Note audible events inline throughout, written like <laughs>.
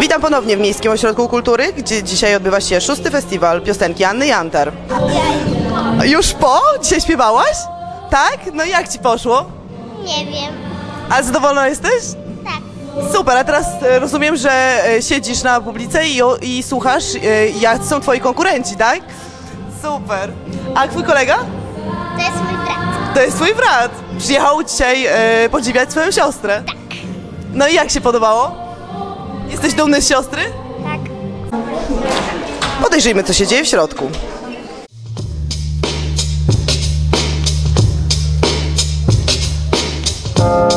Witam ponownie w Miejskim Ośrodku Kultury, gdzie dzisiaj odbywa się szósty festiwal piosenki Anny Jantar. Już po? Dzisiaj śpiewałaś? Tak? No i jak ci poszło? Nie wiem. A zadowolona jesteś? Tak. Super, a teraz e, rozumiem, że e, siedzisz na publice i, i słuchasz, e, jak są twoi konkurenci, tak? Super. A twój kolega? To jest mój brat. To jest twój brat. Przyjechał dzisiaj podziwiać swoją siostrę. Tak. No i jak się podobało? Jesteś dumny z siostry? Tak. Podejrzyjmy, co się dzieje w środku. Słyszę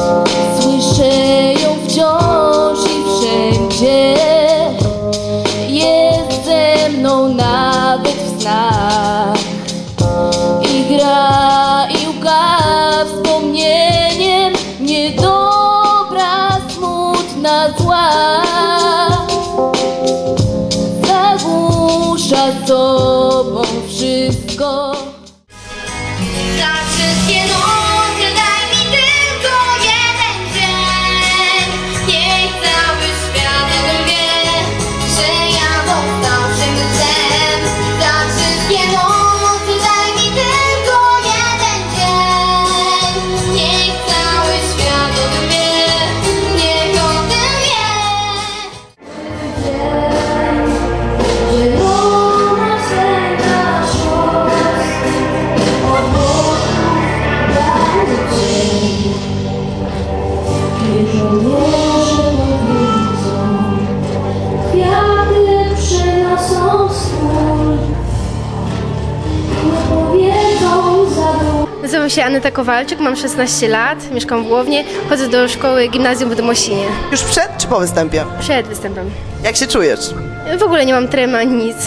się Aneta Kowalczyk, mam 16 lat, mieszkam w Głownie, chodzę do szkoły gimnazjum w Dmosinie. Już przed czy po występie? Przed występem. Jak się czujesz? W ogóle nie mam tremy ani nic.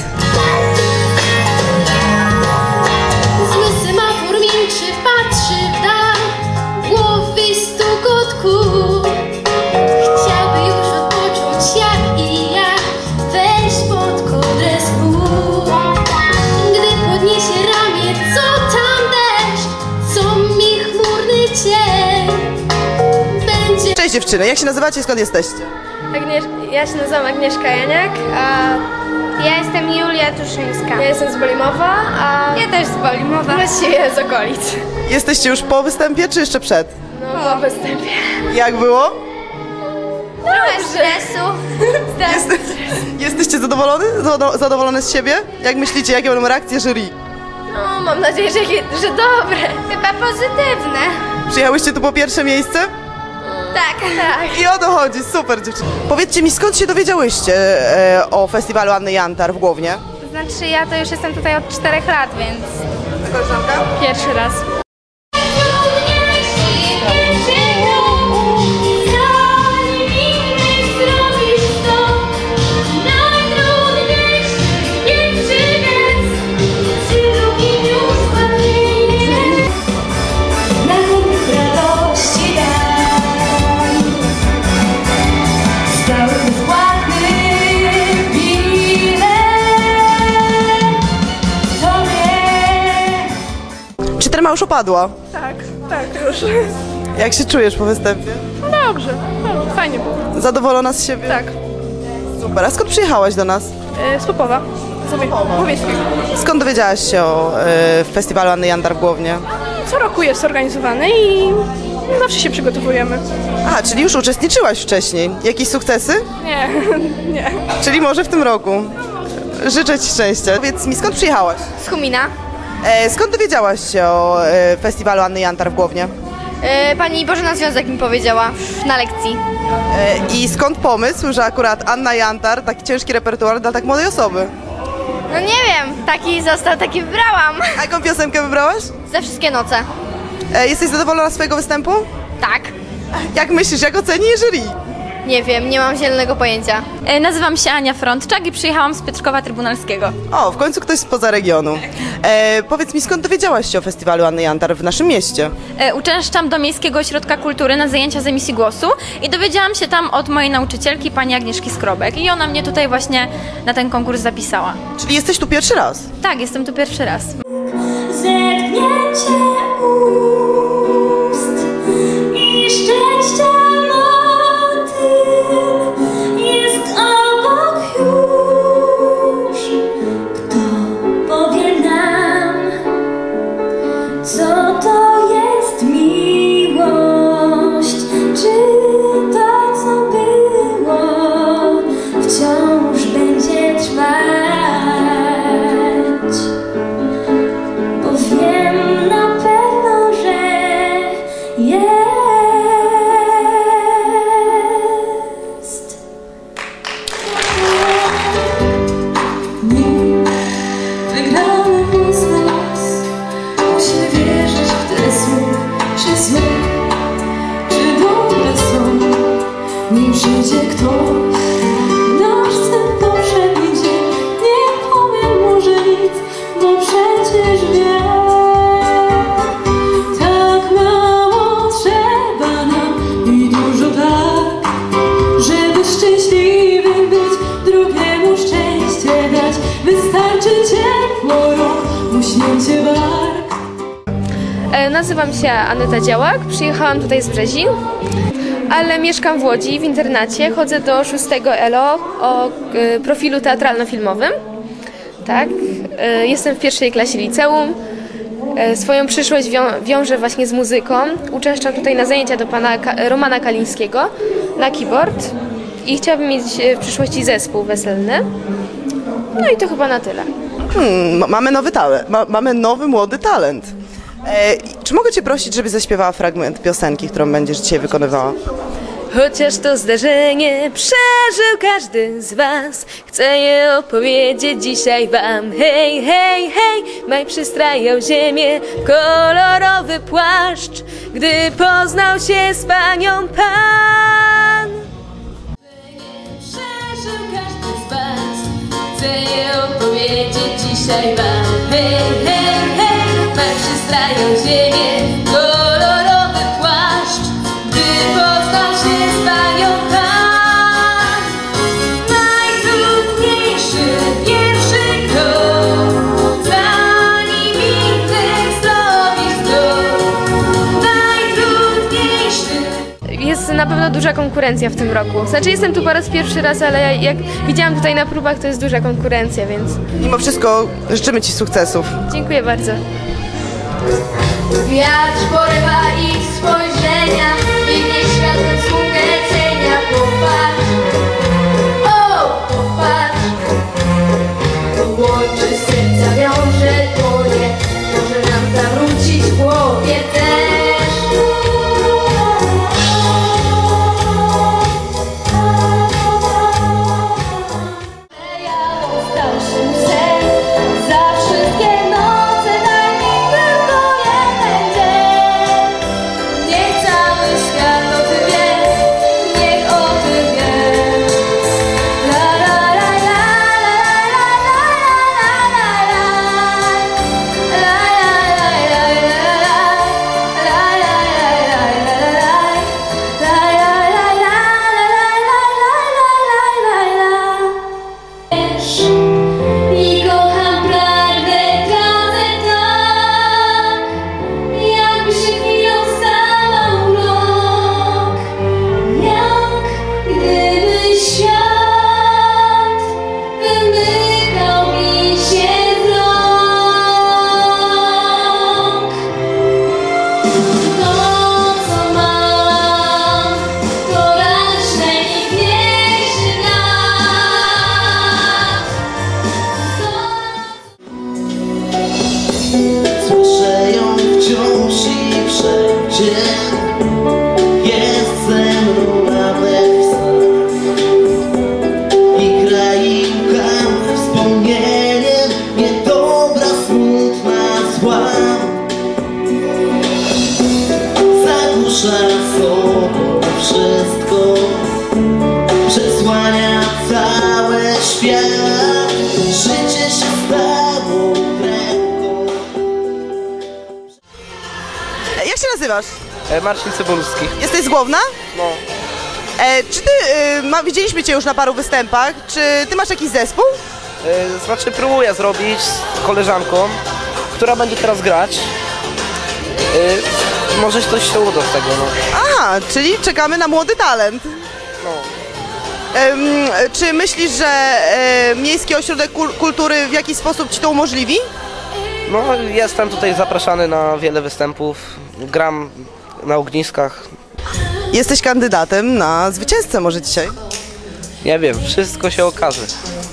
Dziewczyny, jak się nazywacie, skąd jesteście? Agniesz... Ja się nazywam Agnieszka Janiak, a Ja jestem Julia Tuszyńska. ja jestem z Bolimowa, a Ja też z Bolimowa. właściwie z okolic. Jesteście już po występie, czy jeszcze przed? No, po występie. Jak było? Trochę stresu. Jest, <laughs> jesteście zadowolony? Zado- Zadowolone z siebie? Jak myślicie, jakie będą reakcje jury? No, mam nadzieję, że, że dobre. Chyba pozytywne. Przyjechałyście tu po pierwsze miejsce? Tak. Tak. <laughs> I o to chodzi, super dziewczyny. Powiedzcie mi, skąd się dowiedziałyście e, o festiwalu Anny Jantar w Głownie? Znaczy ja to już jestem tutaj od czterech lat, więc... Koleżanka? Pierwszy raz. Czy trema już opadła? Tak, tak, już. Jak się czujesz po występie? Dobrze, no, fajnie było. Zadowolona z siebie? Tak, Super. A skąd przyjechałaś do nas? e, z Popowa. Skąd dowiedziałaś się o e, festiwalu Anny Jantar w Głownie? Co roku jest organizowany i zawsze się przygotowujemy. A, czyli już uczestniczyłaś wcześniej. Jakieś sukcesy? Nie, <laughs> nie. Czyli może w tym roku. Życzę Ci szczęścia. Powiedz mi, skąd przyjechałaś? Z Humina. E, skąd dowiedziałaś się o e, festiwalu Anny Jantar w Głownie? E, pani Bożena Związek mi powiedziała na lekcji. E, I skąd pomysł, że akurat Anna Jantar, taki ciężki repertuar dla tak młodej osoby? No nie wiem, taki został, taki wybrałam. A jaką piosenkę wybrałaś? Ze wszystkie noce. E, jesteś zadowolona z swojego występu? Tak. Jak myślisz, jak oceni jury? Nie wiem, nie mam zielonego pojęcia. E, Nazywam się Ania Frądczak i przyjechałam z Piotrkowa Trybunalskiego. O, w końcu ktoś spoza regionu. E, powiedz mi, skąd dowiedziałaś się o festiwalu Anny Jantar w naszym mieście? E, Uczęszczam do Miejskiego Ośrodka Kultury na zajęcia z emisji głosu i dowiedziałam się tam od mojej nauczycielki, pani Agnieszki Skrobek. I ona mnie tutaj właśnie na ten konkurs zapisała. Czyli jesteś tu pierwszy raz? Tak, jestem tu pierwszy raz. Zerknięcie Przyjechałam tutaj z Brzezin, ale mieszkam w Łodzi w internacie. Chodzę do 6 ELO o e, profilu teatralno-filmowym. Tak, e, jestem w pierwszej klasie liceum. E, Swoją przyszłość wią- wiążę właśnie z muzyką. Uczęszczam tutaj na zajęcia do pana Romana Kalińskiego na keyboard i chciałabym mieć w przyszłości zespół weselny. No i to chyba na tyle. Hmm, ma- mamy nowy talent, ma, mamy nowy młody talent. E, czy mogę cię prosić, żebyś zaśpiewała fragment piosenki, którą będziesz dzisiaj wykonywała? Chociaż to zdarzenie przeżył każdy z was Chcę je opowiedzieć dzisiaj wam. Hej, hej, hej Maj przystrajał ziemię kolorowy płaszcz Gdy poznał się z panią pan. Przeżył każdy z was Chcę je opowiedzieć dzisiaj wam. Hej, hej Ziemię w kolorowy płaszcz Gdy poznał się z panią pan Najtrudniejszy pierwszy krok Zanim innych zrobisz to Najtrudniejszy Jest na pewno duża konkurencja w tym roku. Znaczy jestem tu po raz pierwszy raz, ale jak widziałam tutaj na próbach, to jest duża konkurencja, więc Mimo wszystko życzymy ci sukcesów. dziękuję bardzo. Wiatr porywa ich spojrzenia Marcin Cybulski. Jesteś z Głowna? No. E, czy ty, y, ma, widzieliśmy cię już na paru występach, czy ty masz jakiś zespół? E, Znaczy próbuję zrobić z koleżanką, która będzie teraz grać. E, Może coś się uda z tego, no. Aha, czyli czekamy na młody talent. no. Czy myślisz, że e, Miejski Ośrodek Kul- Kultury w jakiś sposób ci to umożliwi? No, jestem tutaj zapraszany na wiele występów. Gram na ogniskach. Jesteś kandydatem na zwycięzcę może dzisiaj. Nie wiem, wszystko się okaże.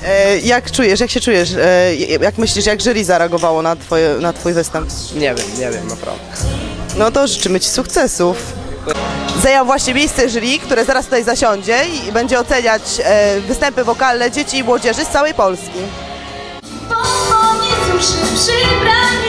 E, jak czujesz, jak się czujesz? E, jak myślisz, jak jury zareagowało na, twoje, na twój występ? Nie wiem, nie wiem, naprawdę. No to życzymy ci sukcesów. Zajął właśnie miejsce jury, które zaraz tutaj zasiądzie i będzie oceniać e, występy wokalne dzieci i młodzieży z całej Polski. Bo nie przy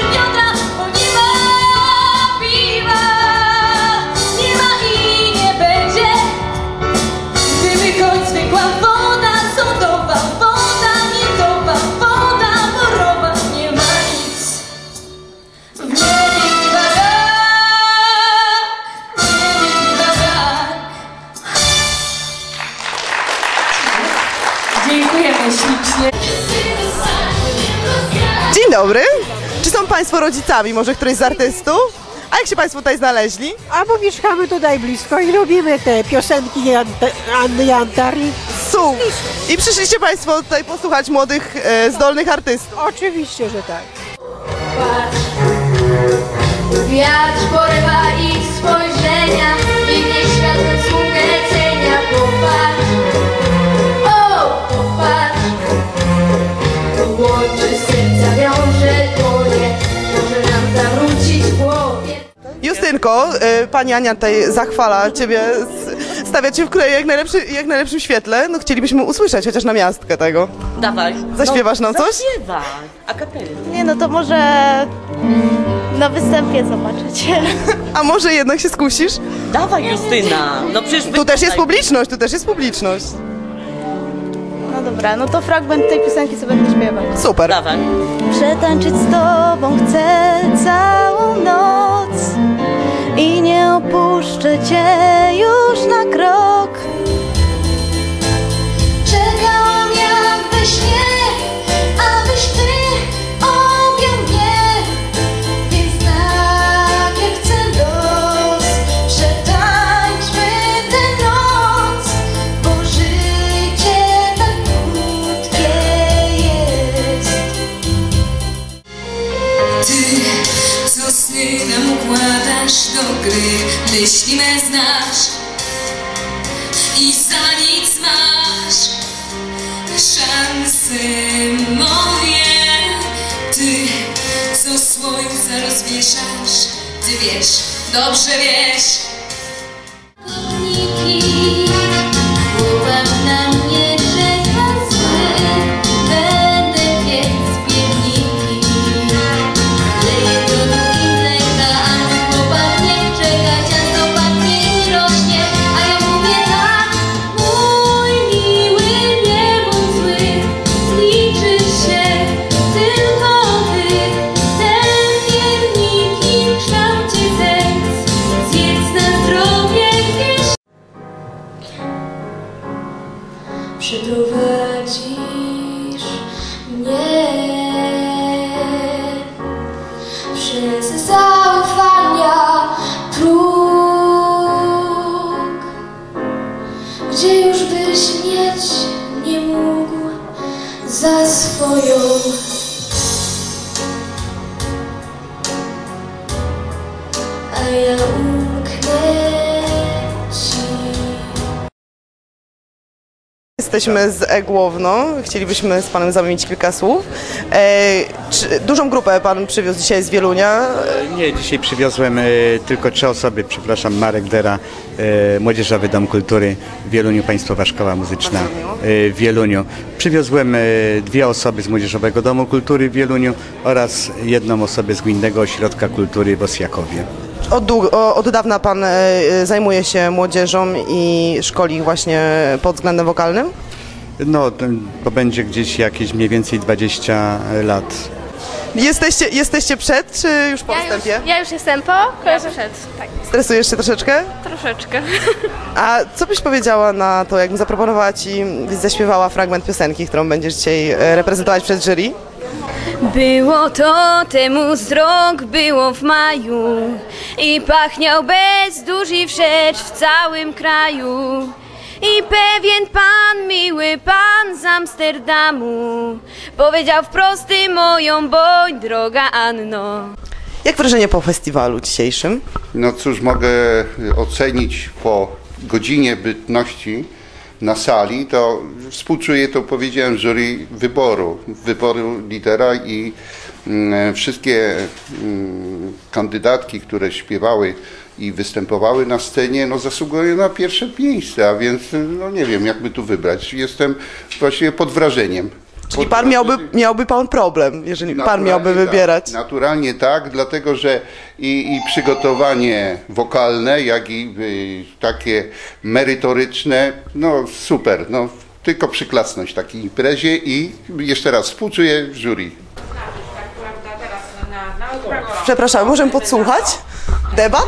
Państwo rodzicami może któryś z artystów? A jak się Państwo tutaj znaleźli? A bo mieszkamy tutaj blisko i lubimy te piosenki Jan- Anny Jantar Su. I przyszliście Państwo tutaj posłuchać młodych, e, zdolnych artystów. oczywiście, że tak. Wiatr porywa ich spojrzenia i niech świat we sługę cienia popatrz Justynko, e, Pani Ania tutaj zachwala Ciebie, stawia Cię w kraju jak, najlepszy, jak najlepszym świetle. No chcielibyśmy usłyszeć chociaż na miastkę tego. Dawaj. Zaśpiewasz nam coś? Zaśpiewaj. A kapelę. Nie no, to może na występie zobaczycie. <laughs> A może jednak się skusisz? Dawaj Justyna. No przecież Tu też jest publiczność, tu też jest publiczność. No dobra, no to fragment tej piosenki co będę śpiewać. Super. Dawaj. Przetańczyć z tobą chcę całą noc i nie opuszczę cię już na krok. Czekałam jak we śnie, rozwieszasz, ty wiesz, dobrze wiesz. Niki, Jesteśmy z Egłowno. Chcielibyśmy z Panem zamienić kilka słów. E, czy, dużą grupę Pan przywiózł dzisiaj z Wielunia. Nie, dzisiaj przywiozłem e, tylko trzy osoby, przepraszam, Marek Dera, e, Młodzieżowy Dom Kultury w Wieluniu, Państwowa Szkoła Muzyczna e, w Wieluniu. Przywiozłem e, dwie osoby z Młodzieżowego Domu Kultury w Wieluniu oraz jedną osobę z Gminnego Ośrodka Kultury w Osjakowie. Od, dług- od dawna Pan e, zajmuje się młodzieżą i szkoli ich właśnie pod względem wokalnym? No, to, będzie gdzieś jakieś mniej więcej 20 lat. Jesteście, jesteście przed, czy już po wstępie? Ja już jestem po, koleżanka przed. Tak, Stresujesz się troszeczkę? troszeczkę. A co byś powiedziała na to, jakbym zaproponowała Ci, zaśpiewała fragment piosenki, którą będziesz dzisiaj e, reprezentować przed jury? Było to temu z rok, było w maju i pachniał bez duży wszecz w całym kraju. I pewien pan, miły pan z Amsterdamu powiedział wprost ty moją bądź droga Anno. Jak wrażenie po festiwalu dzisiejszym? No cóż, mogę ocenić po godzinie bytności na sali, to współczuję, to powiedziałem, jury wyboru, wyboru lidera i mm, wszystkie mm, kandydatki, które śpiewały i występowały na scenie, no zasługują na pierwsze miejsce, a więc no nie wiem, jakby tu wybrać. Jestem właściwie pod wrażeniem. Czyli pan miałby, miałby pan problem, jeżeli pan miałby Naturalnie wybierać. Tak, naturalnie tak, dlatego że i, i przygotowanie wokalne, jak i y, takie merytoryczne, no super, no tylko przyklasnąć takiej imprezie i jeszcze raz współczuję jury. Przepraszam, możemy podsłuchać debat?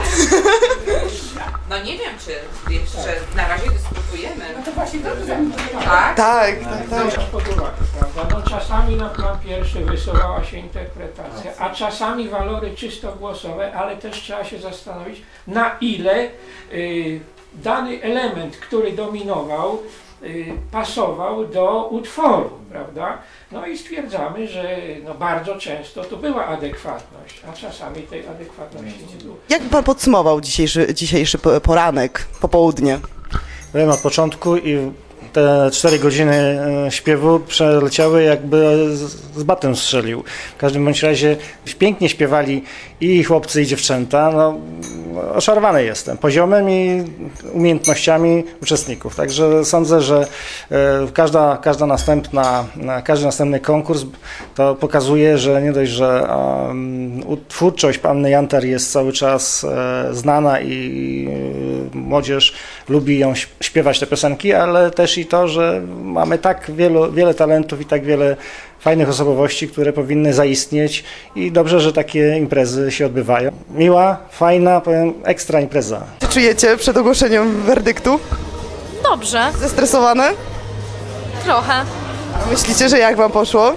No nie wiem, czy jeszcze na razie dyskutujemy. No to właśnie dobrze. Tak? Tak, Biorąc pod uwagę, prawda? No czasami na plan pierwszy wysuwała się interpretacja, a czasami walory czysto głosowe, ale też trzeba się zastanowić, na ile y, dany element, który dominował, y, pasował do utworu, prawda? No i stwierdzamy, że no bardzo często to była adekwatność, a czasami tej adekwatności nie było. Jak pan podsumował dzisiejszy, dzisiejszy po- poranek, popołudnie? Byłem od początku i te 4 godziny e, śpiewu przeleciały jakby z batem strzelił. W każdym bądź razie pięknie śpiewali i chłopcy i dziewczęta. No, oszarowany jestem poziomem i umiejętnościami uczestników. Także sądzę, że e, każda, każda następna, na każdy następny konkurs to pokazuje, że nie dość, że twórczość Panny Jantar jest cały czas e, znana i e, młodzież lubi ją śp- śpiewać te piosenki, ale też i to, że mamy tak wielu, wiele talentów i tak wiele fajnych osobowości, które powinny zaistnieć i dobrze, że takie imprezy się odbywają. Miła, fajna, powiem, ekstra impreza. Czy czujecie przed ogłoszeniem werdyktu? Dobrze. Zestresowane? Trochę. Myślicie, że jak wam poszło?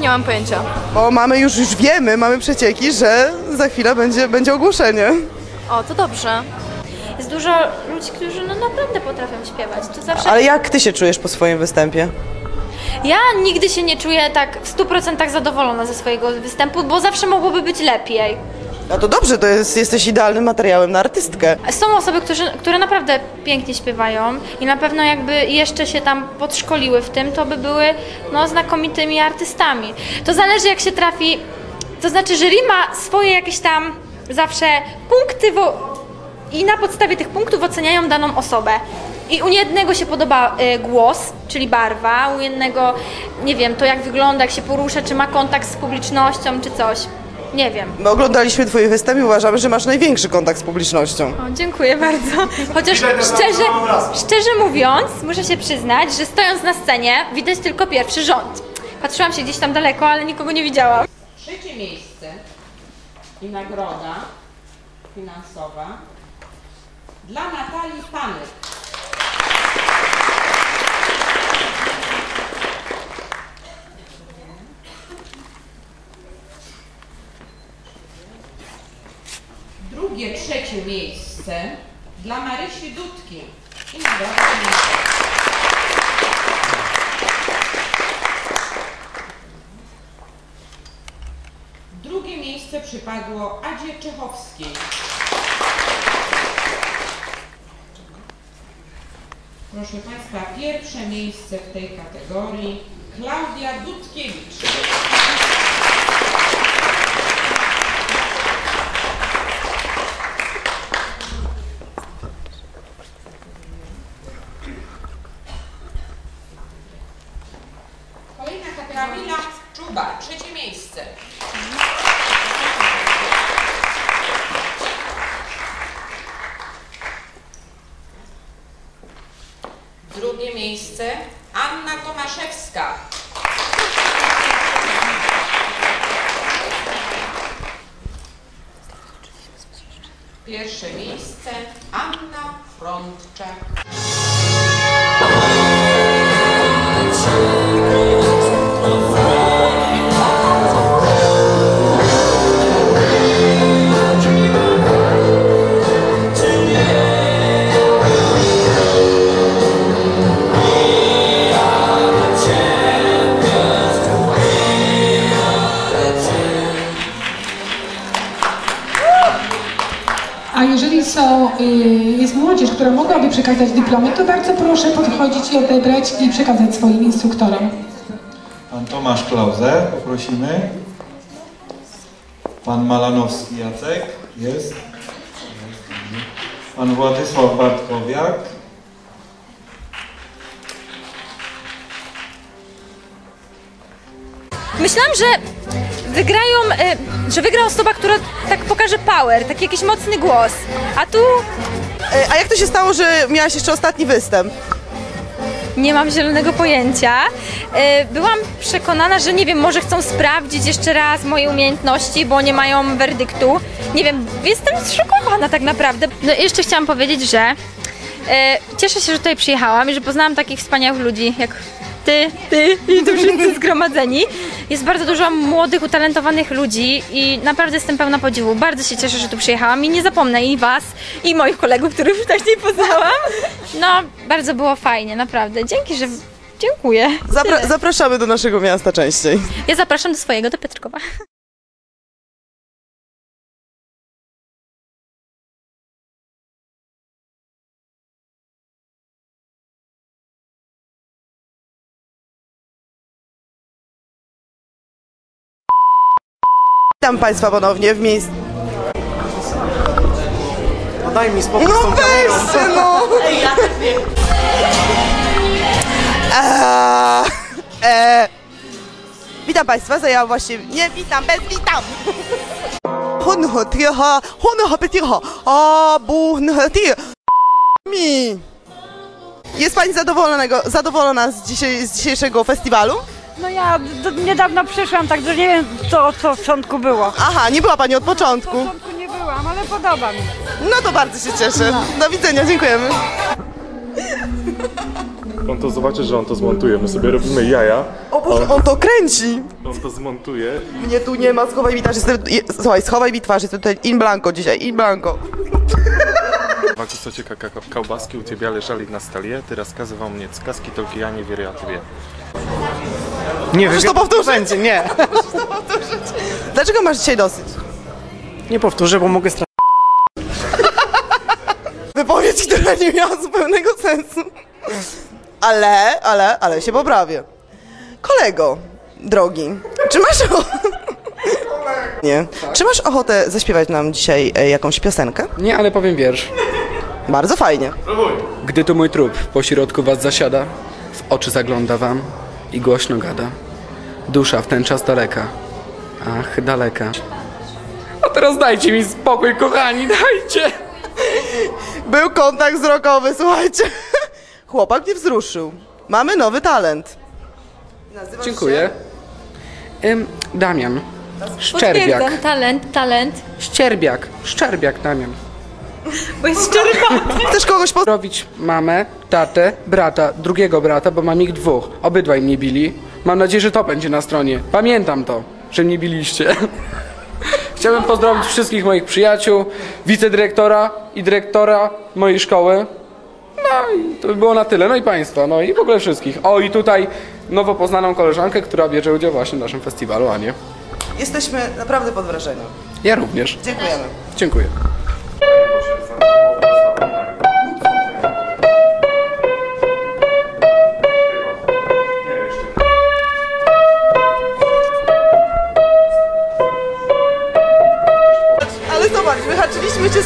Nie mam pojęcia. Bo mamy już, już wiemy, mamy przecieki, że za chwilę będzie, będzie ogłoszenie. O, to dobrze. Jest dużo ludzi, którzy no naprawdę potrafią śpiewać. To zawsze... Ale jak ty się czujesz po swoim występie? Ja nigdy się nie czuję tak w 100% zadowolona ze swojego występu, bo zawsze mogłoby być lepiej. No to dobrze, to jest, jesteś idealnym materiałem na artystkę. Są osoby, którzy, które naprawdę pięknie śpiewają i na pewno jakby jeszcze się tam podszkoliły w tym, to by były no, znakomitymi artystami. To zależy jak się trafi, to znaczy jury ma swoje jakieś tam zawsze punkty wo- i na podstawie tych punktów oceniają daną osobę. I u jednego się podoba y, głos, czyli barwa, u jednego, nie wiem, to jak wygląda, jak się porusza, czy ma kontakt z publicznością, czy coś. Nie wiem. My oglądaliśmy twój występ i uważamy, że masz największy kontakt z publicznością. O, dziękuję bardzo. Chociaż szczerze, szczerze mówiąc, muszę się przyznać, że stojąc na scenie widać tylko pierwszy rząd. Patrzyłam się gdzieś tam daleko, ale nikogo nie widziałam. Trzecie miejsce i nagroda finansowa dla Natalii Panyk. Drugie, trzecie miejsce dla Marysi Dudki i nagroda. Drugie miejsce przypadło Adzie Czechowskiej. Proszę Państwa, pierwsze miejsce w tej kategorii Klaudia Dudkiewicz. Drugie miejsce Anna Tomaszewska. Pierwsze miejsce Anna Frądczak. Przekazać dyplomy, to bardzo proszę podchodzić i odebrać i przekazać swoim instruktorom. Pan Tomasz Klauze, poprosimy. Pan Malanowski Jacek, jest. Pan Władysław Bartkowiak. Myślałam, że wygrają, y, że wygra osoba, która tak pokaże power, taki jakiś mocny głos. A tu E, A jak to się stało, że miałaś jeszcze ostatni występ? Nie mam zielonego pojęcia. E, Byłam przekonana, że nie wiem, może chcą sprawdzić jeszcze raz moje umiejętności, bo nie mają werdyktu. Nie wiem, jestem zszokowana tak naprawdę. No i jeszcze chciałam powiedzieć, że e, cieszę się, że tutaj przyjechałam i że poznałam takich wspaniałych ludzi jak ty, ty i tu wszyscy zgromadzeni. Jest bardzo dużo młodych, utalentowanych ludzi i naprawdę jestem pełna podziwu. Bardzo się cieszę, że tu przyjechałam i nie zapomnę i was, i moich kolegów, których wcześniej poznałam. No, bardzo było fajnie, naprawdę. Dzięki, że... Dziękuję. Zapra- zapraszamy do naszego miasta częściej. Ja zapraszam do swojego, do Piotrkowa. Witam Państwa ponownie w miejscu. No daj mi spokój No z tą kamerą. no! Eee, witam Państwa, zajęłam właśnie... Nie, witam, bez witam! Honhotyha, honhotyha, a buhnhoty. Mi. Jest Pani zadowolona z, dzisiaj, z dzisiejszego festiwalu? No ja d- niedawno przyszłam, także nie wiem co, co w początku było. Aha, nie była Pani od początku. Od początku nie byłam, ale podoba mi. No to bardzo się cieszę. Do widzenia, dziękujemy. On to zobaczy, że on to zmontuje. My sobie robimy jaja. O Boże, on to kręci! On to zmontuje i Mnie tu nie ma, schowaj mi twarz, jestem, je, słuchaj, schowaj mi twarz, jestem tutaj in blanco dzisiaj, in blanco. <laughs> w akustocie kałbaski u ciebie leżeli na stolię, ty rozkazywał mnie skaski, tylko ja nie wierzę, a ty wie. Nie Możesz wiem, to powtórzyć? będzie, nie. <laughs> Dlaczego masz dzisiaj dosyć? Nie powtórzę, bo mogę stracić. <laughs> Wypowiedź, która nie miała zupełnego sensu. Ale, ale, ale się poprawię. Kolego, drogi, czy masz ochotę... <laughs> Nie. Czy masz ochotę zaśpiewać nam dzisiaj e, jakąś piosenkę? Nie, ale powiem wiersz. Bardzo fajnie. Gdy tu mój trup pośrodku was zasiada, w oczy zagląda wam i głośno gada. Dusza w ten czas daleka, ach, daleka. A teraz dajcie mi spokój, kochani, dajcie! Był kontakt wzrokowy, słuchajcie. Chłopak mnie wzruszył. Mamy nowy talent. Nazywasz Dziękuję. Ym, Damian. Szczerbiak. Potwierdzam, talent, talent. Szczerbiak. Szczerbiak, Damian. Bo jest szczery Chcesz kogoś pozdrowić? Mamę, tatę, brata, drugiego brata, bo mam ich dwóch. Obydwaj mnie bili. Mam nadzieję, że to będzie na stronie. Pamiętam to, że mnie biliście. <laughs> Chciałbym pozdrowić wszystkich moich przyjaciół, wicedyrektora i dyrektora mojej szkoły. No i to by było na tyle. No i Państwa, no i w ogóle wszystkich. O i tutaj nowo poznaną koleżankę, która bierze udział właśnie w naszym festiwalu, a nie? Jesteśmy naprawdę pod wrażeniem. Ja również. Dziękujemy. Dziękuję.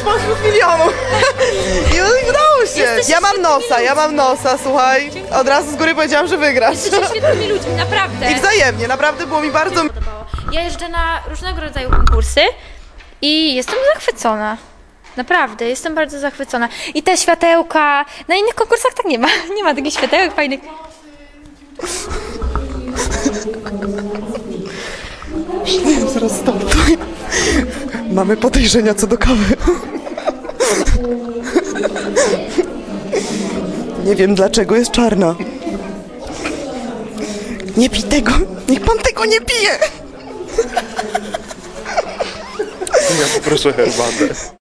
Spośród milionu. <laughs> I udało się. Jesteście Ja mam nosa, ja mam nosa, słuchaj. Od razu z góry powiedziałam, że wygrasz. Jesteście świetnymi ludźmi, naprawdę. <laughs> I wzajemnie, naprawdę było mi bardzo... Ja jeżdżę na różnego rodzaju konkursy i jestem zachwycona. Naprawdę, jestem bardzo zachwycona. I te światełka, na innych konkursach tak nie ma. <laughs> Nie ma takich światełek fajnych. Wiem, zaraz stop. <laughs> Mamy podejrzenia co do kawy. <laughs> Nie wiem dlaczego jest czarna. Nie pij tego. Niech pan tego nie pije. Ja poproszę herbatę.